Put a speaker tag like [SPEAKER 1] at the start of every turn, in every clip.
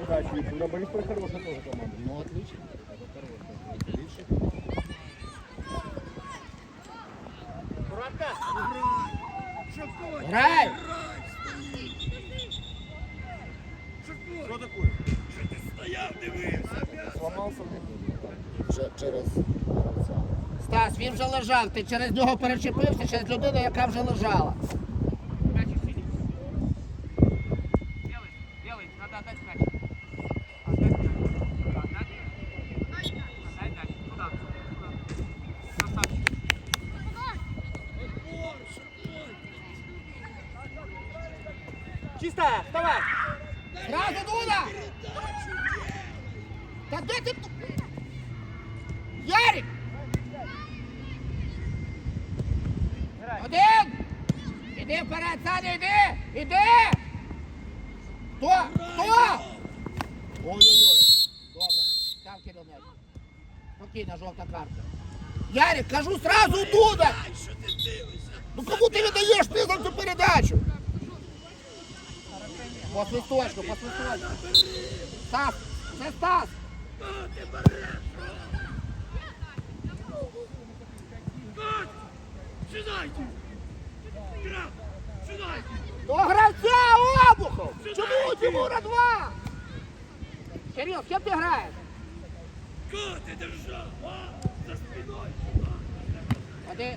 [SPEAKER 1] кстати, удачи. Когда Борисполь хорошая тоже команда.
[SPEAKER 2] Ну, отлично. Грай!
[SPEAKER 1] Что такое? Сломался.
[SPEAKER 2] Че- Через. Стас, він вже лежав, ти через нього перечепився, через людину, яка вже лежала.
[SPEAKER 1] Чисто, вставай.
[SPEAKER 2] Сразу Дуда! Та де ти? тут? Ярик! Один! Іди вперед, Саня, іди! Іди! Хто? Хто? Ой-ой-ой. Добре. Там Кирил м'яч. Жовта карта. Ярик, кажу сразу Дуда! Ну кому ти віддаєш ти за цю передачу? По свисточку, по свисточку. Стас, це Стас. До гравця обухов! Чому у Тимура два? Кирил, з ким ти граєш?
[SPEAKER 3] Коти держав, а? За спиною.
[SPEAKER 2] Все, все,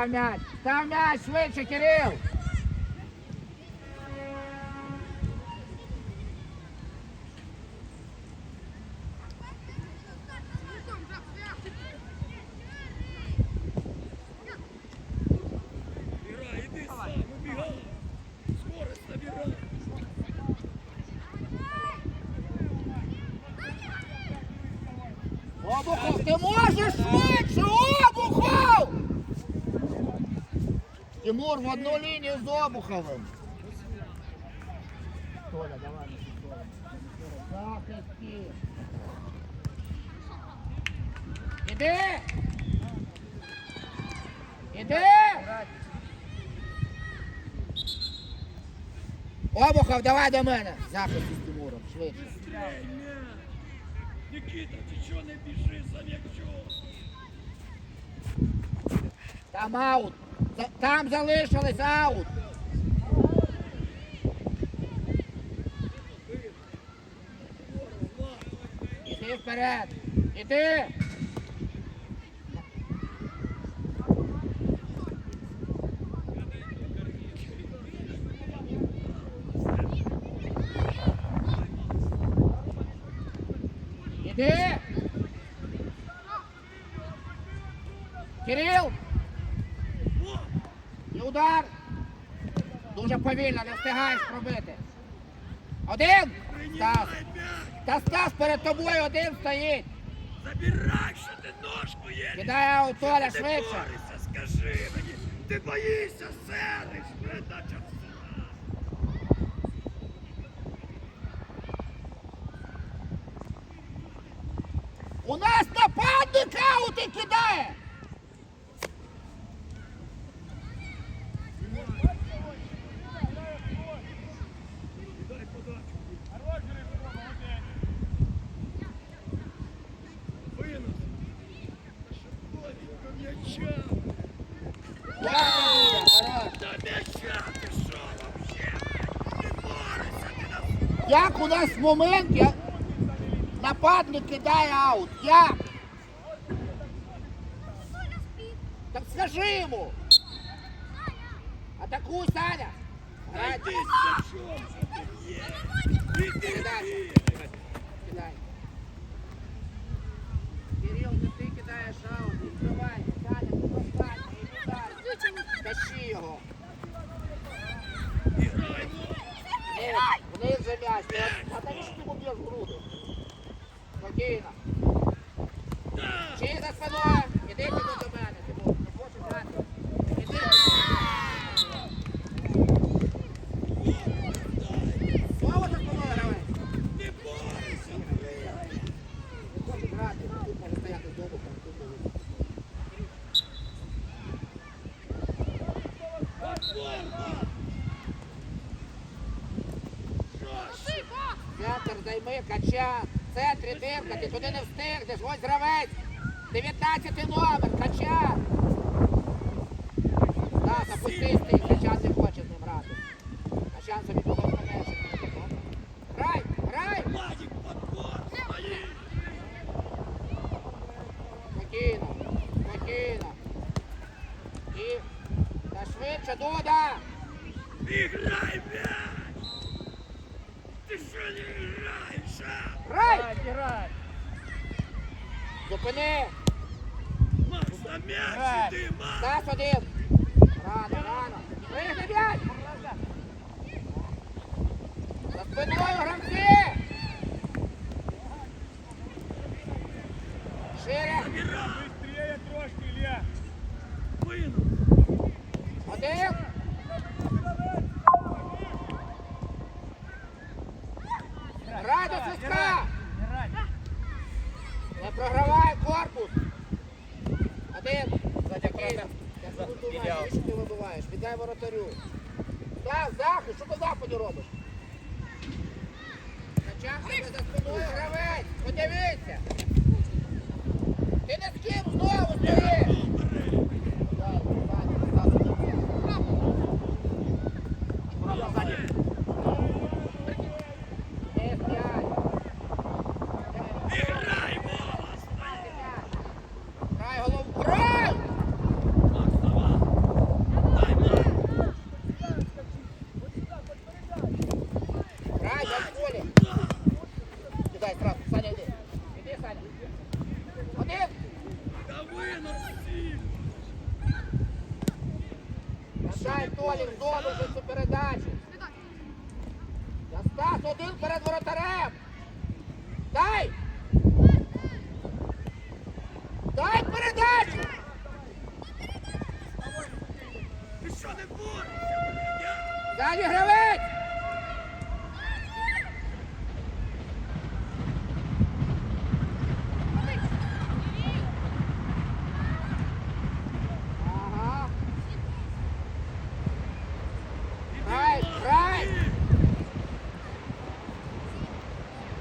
[SPEAKER 2] Став м'яч, став м'яч, швидше, Кирил.
[SPEAKER 3] Набирай, иди сам, убегай. Скорость набирай.
[SPEAKER 2] Обухов, ти можеш Тимур в одну лінію з Обуховим. Толя, давай, Толя. Захисти. Іди! Іди! Обухов, давай до мене. Захист із Тимуром, швидше.
[SPEAKER 3] Эй, мяч. Никита, ты чё не бежишь за мячом?
[SPEAKER 2] Там аут. Там залишились аут. Іди вперед. Іди. Іди. Кирил. Удар. Дуже повільно, не встигаєш пробити. Один. Стас. Та Стас перед тобою один стоїть.
[SPEAKER 3] Забирай, що ти ножку є.
[SPEAKER 2] Кидай аут, Толя,
[SPEAKER 3] Ти
[SPEAKER 2] швидше.
[SPEAKER 3] скажи мені. Ти боїшся, селиш, передача.
[SPEAKER 2] У нас нападник аути кидає.
[SPEAKER 3] Дай подачу. Винос. Шиповенько м'яча.
[SPEAKER 2] Дякую, хорош.
[SPEAKER 3] До м'яча ти що вообще? Ти борешся, ти на
[SPEAKER 2] Як у нас момент, я... нападник кидає аут. Як? Так скажи йому.
[SPEAKER 3] Yeah.
[SPEAKER 2] Центр займи, кача. В центрі димка, ти туди не встигнеш. Ось гравець. 19 номер, кача. Так, запустись ти, качан не хоче з ним грати. Качан собі того не менше. Грай, грай!
[SPEAKER 3] Владик, подбор! Стоит!
[SPEAKER 2] Спокійно, спокійно. І та швидше, Дуда!
[SPEAKER 3] Играй мяч! Ты что не играешь, а?
[SPEAKER 2] Грай!
[SPEAKER 4] Играй!
[SPEAKER 2] Зупини!
[SPEAKER 3] Макс, на мяч
[SPEAKER 4] Играй.
[SPEAKER 3] Макс!
[SPEAKER 2] Стас один! Рано, рано! Пригни м'яч! За спиною гравці! Шире!
[SPEAKER 1] Быстрее трошки, Илья.
[SPEAKER 2] Один! Грай до свистка!
[SPEAKER 4] Играй!
[SPEAKER 2] Не програвай корпус! Я що ти вибиваєш? Віддай воротарю. Так, захист, що ти в западі робиш? Тебе за спиною гравець! Подивіться! Ти не з ким знову стоїш! Просто ззаді. Не п'ять.
[SPEAKER 3] Играй, Вова! Стоит!
[SPEAKER 2] Грай голову! Грай!
[SPEAKER 3] Макс, давай! Дай, Макс!
[SPEAKER 2] Грай, я в полі! Кидай сразу, Саня, йди. Іди, Саня. Один!
[SPEAKER 3] Да вынул сильно!
[SPEAKER 2] Дай в зону за цю передачу. Стас один перед воротарем. Дай! Дай передачу!
[SPEAKER 3] Не.
[SPEAKER 2] Далі гравець! Ага. Грай, грай!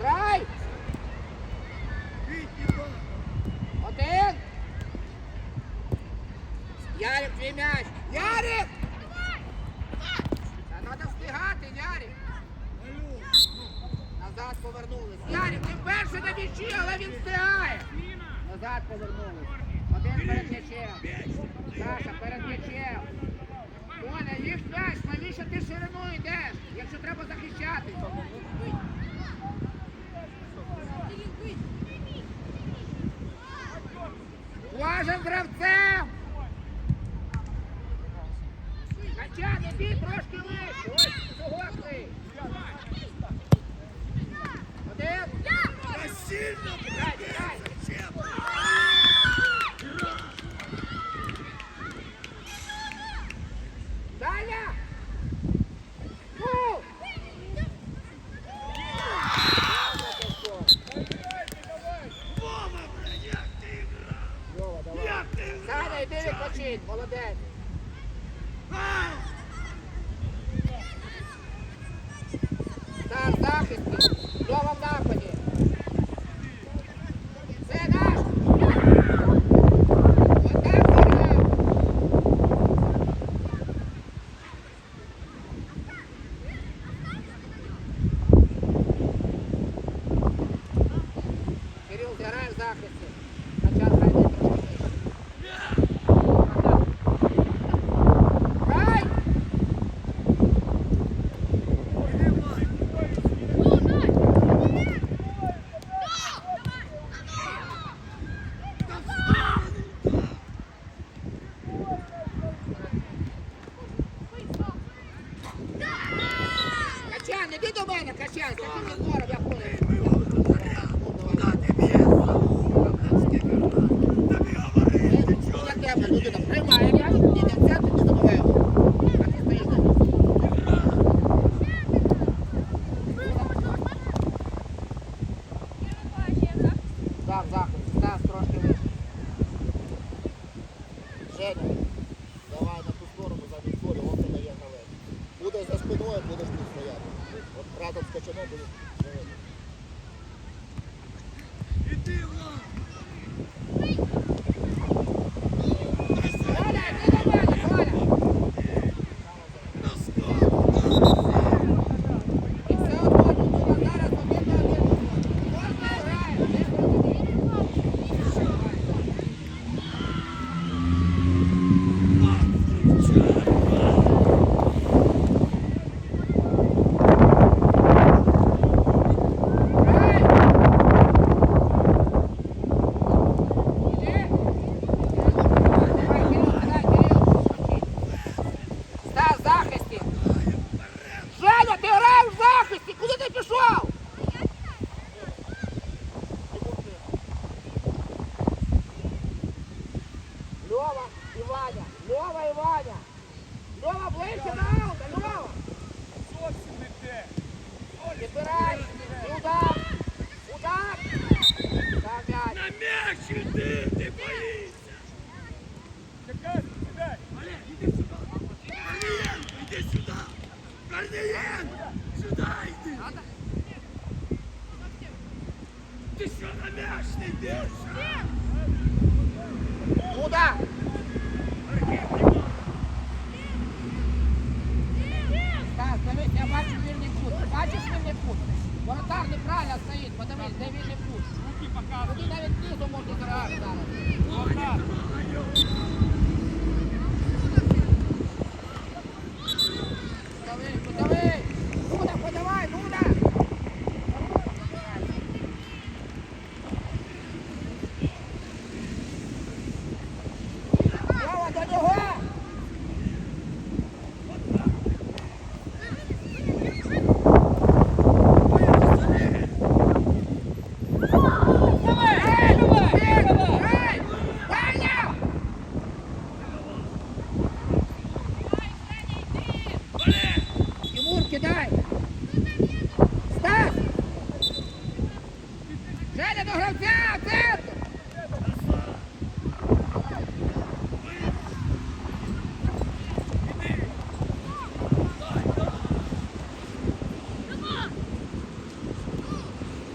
[SPEAKER 2] Грай!
[SPEAKER 3] Бить не надо!
[SPEAKER 2] Один! Ярик, м'яч! Ярик! Та треба встигати, Ярик! Назад повернулись. Ярик, ти перший на м'ячі, але він встигає. Назад повернулись. Один перед м'ячем. Саша, перед м'ячем. Толя, їх м'яч, навіщо ти шириною йдеш, якщо треба захищати? Кожен гравцем! Качан, трошки
[SPEAKER 3] Come on, come on. там
[SPEAKER 2] скачано було. Іди, Влад! Deus! Deus!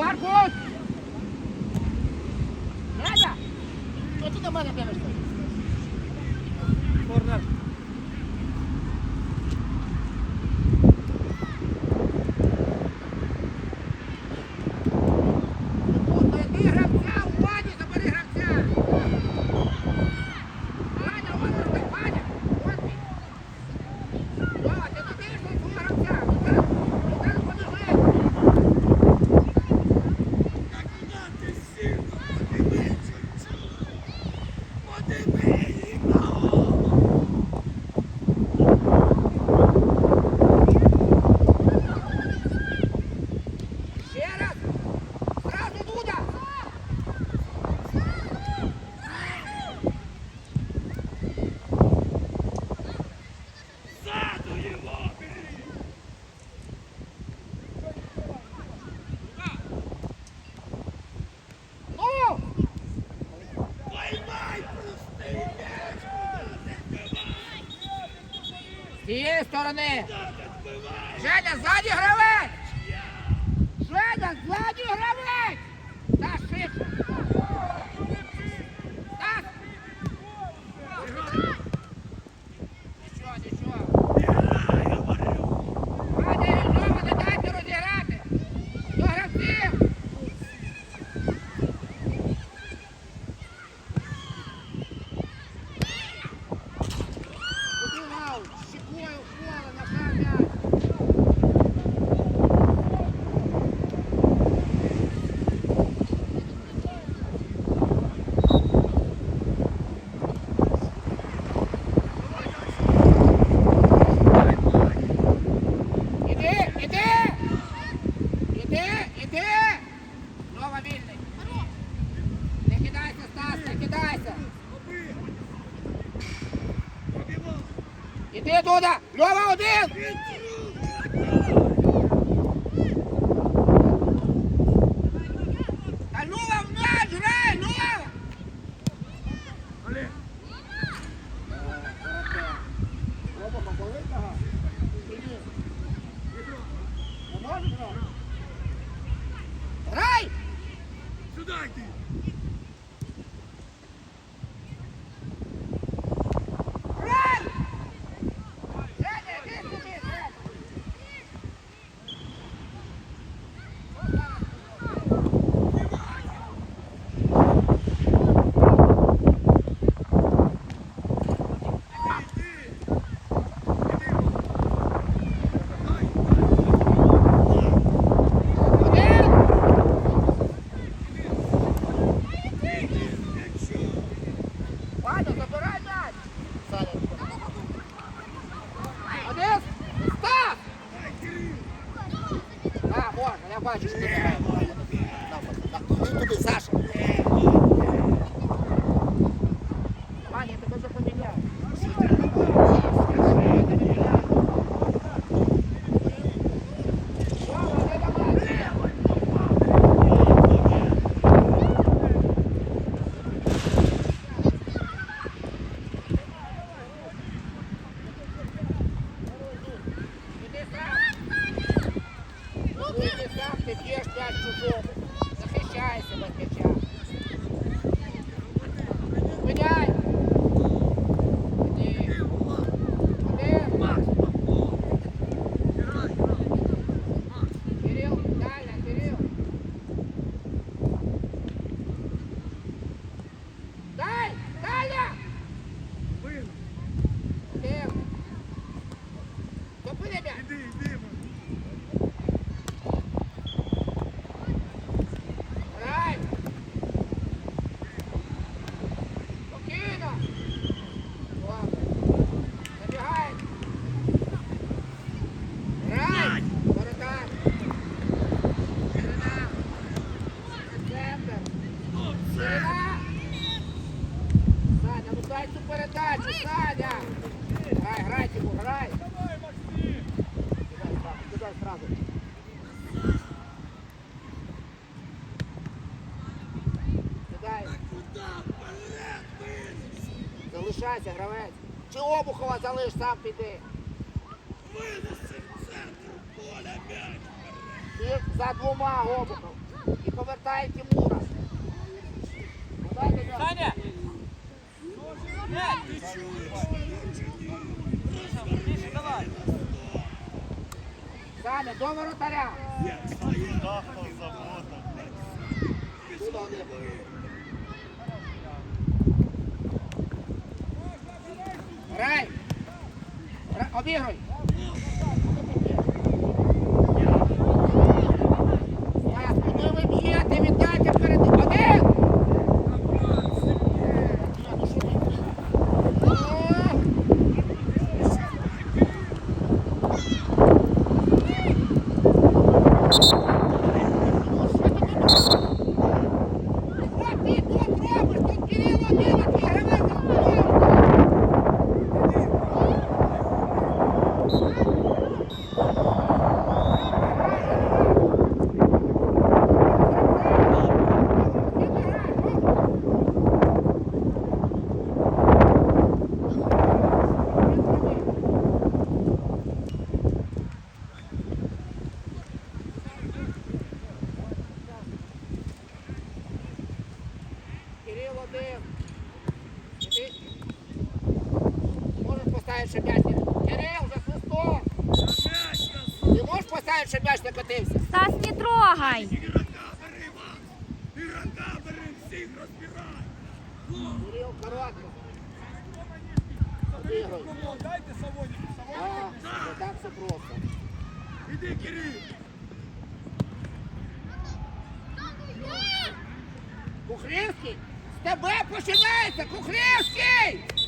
[SPEAKER 2] арбуз! Надя! А
[SPEAKER 3] ты до меня бежишь? ને
[SPEAKER 2] Іди туди! Льова один! Та Льова в м'яч грай, Льова!
[SPEAKER 3] Олег,
[SPEAKER 2] Льова, болить? Чи ні? Не можеш грати? Грай!
[SPEAKER 3] сюди йди.
[SPEAKER 2] Грай! Женя, іди сюди, Женя! Один! Ваня, забирай м'яч! Саня. Один! Став! А, можна, я бачу, що ти не граєш. Туди, туди, Саша. Ваня, я тебе вже поміняв. Вова, не давай. Іди сам. Іди сам, ти б'єш м'яч чужому. Захищайся без м'яча. Зупиняй. Іди. Іди. Кирил, дальня, Кирил. Дай, дальня. Кирил. Зупини м'яч.
[SPEAKER 3] Іди, іди,
[SPEAKER 2] Грай! Спокійно! Ладно. Забігай! Грай! Воротар! Ширина! Центр! Ширина! Саня, ну дай цю передачу, Саня! Грай, грай, Тимур, грай!
[SPEAKER 1] Давай, Максим!
[SPEAKER 2] Кидай сразу, кидай сразу. Кидай. Залишайся, гравець. Чи Обухова залиш, сам піди.
[SPEAKER 3] Винеси в центр поля м'яч.
[SPEAKER 2] Ти за двома Обухов. І повертай Тимура.
[SPEAKER 4] Саня! М'яч! Тише, давай!
[SPEAKER 2] Саня, до воротаря.
[SPEAKER 5] Дахнув забота.
[SPEAKER 2] Туди один. Грай. Гра- Обігруй. Стас, куди ви б'єте? Віддайте перед... Один! О! От ти тут робиш, тут Кирило один, а твій гравець розпливає. Кирил один. Можеш поставити, щоб м'яч не... Кирил, за свистом. Ти можеш поставити, щоб м'яч не котився?
[SPEAKER 6] Стас, не трогай.
[SPEAKER 3] Ігрока бери, Макс! Ігрока бери, всіх розбирай!
[SPEAKER 2] Кирил, коротко.
[SPEAKER 1] Дайте Савоніку, Савоніку.
[SPEAKER 2] не так все просто.
[SPEAKER 3] Іди, Кирил!
[SPEAKER 2] Кухрівський, з тебе починається, Кухлєвський!